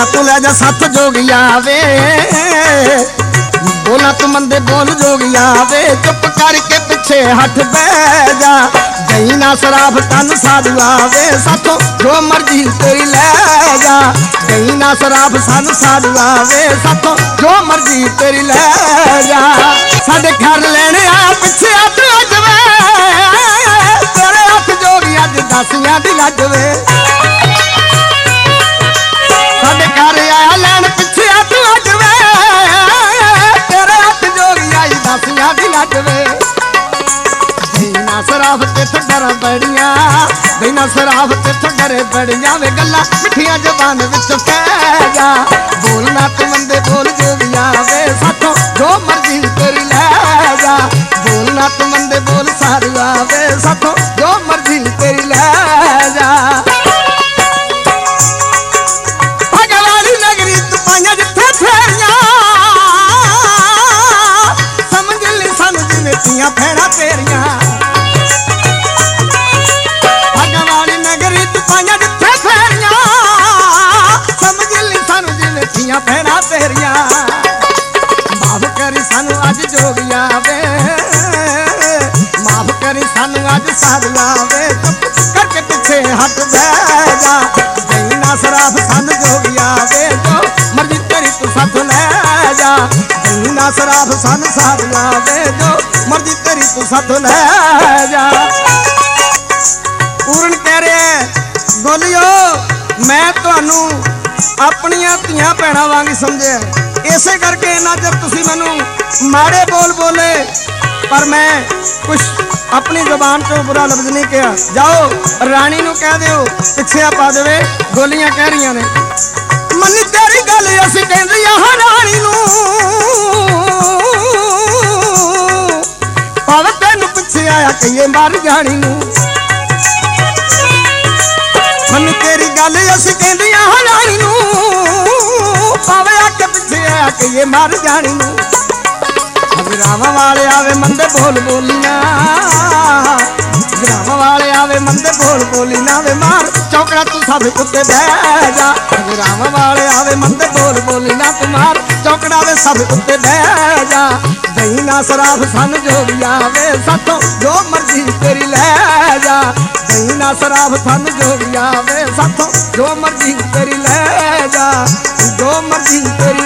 ਗੋਲਿਆ ਤੂੰ ਲੈ ਜਾ ਸੱਤ ਜੋਗੀਆ ਵੇ। ਬੋਲਾ ਤੂੰ ਮੰਦੇ ਬੋਲ ਜੋਗੀਆ ਵੇ। ਚੁੱਪ ਕਰਕੇ ਪਿੱਛੇ ਹੱਥ ਬਹਿ ਜਾ। ਗਈ ਨਾ ਸਰਾਫ ਤਨ ਸਾਧੂਆ ਵੇ। ਸਾਥੋਂ ਜੋ ਮਰਜ਼ੀ ਤੇਰੀ ਲੈ ਜਾ। ਗਈ ਨਾ ਸਰਾਫ ਸਨ ਸਾਧੂਆ ਆਵੇ ਸਾਥੋਂ ਜੋ ਮਰਜ਼ੀ ਤੇਰੀ ਲੈ ਜਾ। ਸਾਡੇ ਘਰ ਲੈਣੇ ਆ, ਪਿੱਛੇ ਹੱਥ ਅੱਜ ਵੇ ਤੇਰੇ ਹੱਥ ਜੋਗੀ ਅੱਜ ਦਾਸੀਆਂ ਦੀ ਲੱਜ ਵੇ। ਸਾਡੇ ਘਰ ਆਇਆ ਲੈਣ ਪਿੱਛੇ ਹੱਥ ਅੱਜ ਵੇ। ਤੇਰੇ ਹੱਥ ਜੋਗੀ ਆਈ ਦਾਸੀਆਂ ਦੀ ਲੱਜ ਵੇ। ਬਿਨਾ ਸਰਾਫ ਤੇ ਠੱਡਰ ਬੜੀਆਂ ਬਿਨਾ ਸਰਾਫ ਤੇ ਠੱਡਰ ਬੜੀਆਂ ਵੇ ਗੱਲਾਂ ਮਿੱਠੀਆਂ ਜ਼ਬਾਨ ਵਿੱਚ ਕਹਿ ਜਾ। ਬੋਲਣਾ ਤੂੰ ਮੰਦੇ ਬੋਲ ਜੋ ਵੀ ਅੱਜ ਵੇ ਮਾਫ ਕਰੀ ਸਾਨੂੰ ਅੱਜ ਸਾਧੂਆ ਵੇ ਚੁੱਪ ਕਰਕੇ ਪਿੱਛੇ ਹਟ ਬਹਿ ਜਾ। ਜਈ ਸਰਾਫ ਸਾਨੂੰ ਜੋਗਿਆ ਵੇ ਜੋ ਮਰਜ਼ੀ ਤੇਰੀ ਤੂੰ ਸਾਥ ਲੈ ਜਾ। ਜਈ ਸਰਾਫ ਸਾਨੂੰ ਸਾਧੂਆ ਵੇ ਜੋ ਮਰਜ਼ੀ ਤੇਰੀ ਤੂੰ ਸਾਥ ਲੈ ਜਾ। ਪੂਰਨ ਕਹਿ ਰਿਹਾ ਹੈ, ਗੋਲਿਓ ਮੈਂ ਤੁਹਾਨੂੰ ਆਪਣੀਆਂ ਧੀਆਂ ਭੈਣਾਂ ਵਾਂਗ ਸਮਝਿਆ। ਇਸੇ ਕਰਕੇ ਇੰਨਾ ਚਿਰ ਤੁਸੀਂ ਮੈਨੂੰ ਮਾੜੇ ਬੋਲ ਬੋਲੇ, ਪਰ ਮੈਂ ਕੁਛ ਆਪਣੀ ਜ਼ੁਬਾਨ ਤੋਂ ਬੁਰਾ ਲਫ਼ਜ਼ ਨਹੀਂ ਕਿਹਾ। ਜਾਓ, ਰਾਣੀ ਨੂੰ ਕਹਿ ਦਿਓ, ਪਿੱਛੇ ਆ ਪਾ ਦੇਵੇ, ਗੋਲੀਆਂ ਕਹਿ ਰਹੀਆਂ ਨੇ। ਮੰਨੀ ਤੇਰੀ ਗੱਲ ਅਸੀਂ ਕਹਿੰਦੀਆਂ ਹਾਂ ਰਾਣੀ ਨੂੰ। ਭਾਵੇਂ ਤੈਨੂੰ ਪਿੱਛੇ ਆਇਆ ਕਹੀਏ ਮਰ ਜਾਣੀ ਨੂੰ। ਮੰਨੀ ਤੇਰੀ ਗੱਲ ਅਸੀਂ ਕਹਿੰਦੀਆਂ ਹਾਂ ਰਾਣੀ ਨੂੰ। ਪਾਵੇ ਆ ਪਿੱਛੇ ਆ ਕੇ ਇਹ ਮਰ ਜਾਣੀ ਨੂੰ। ਵਾਲੇ ਆਵੇ ਮੰਦੇ ਬੋਲ ਬੋਲੀਆਂ। ਅਗਰਾਵਾਂ ਵਾਲੇ ਆਵੇ ਮੰਦੇ ਬੋਲ ਬੋਲੀ ਨਾ ਵੇ ਮਾਰ। ਚੌਕੜਾ ਤੂੰ ਸਭ ਉੱਤੇ ਬਹਿ ਜਾ। ਅਗਰਾਵਾਂ ਵਾਲੇ ਆਵੇ ਮੰਦੇ ਬੋਲ ਬੋਲੀ ਨਾ ਤੂੰ ਮਾਰ। ਚੌਕੜਾ ਵੇ ਸਭ ਉੱਤੇ ਬਹਿ ਜਾ। ਦਈ ਨਾ ਸਰਾਫ ਸਨ ਜੋ ਵੀ ਆਵੇ, ਸਾਥੋਂ ਜੋ ਮਰਜ਼ੀ ਤੇਰੀ ਲੈ ਜਾ। ਦਈ ਨਾ ਸਰਾਫ ਸਨ ਜੋ ਵੀ ਆਵੇ, ਸਾਥੋਂ ਜੋ ਮਰਜ਼ੀ ਕਰੀ ਲੈ ਜਾ। Ô oh, Martim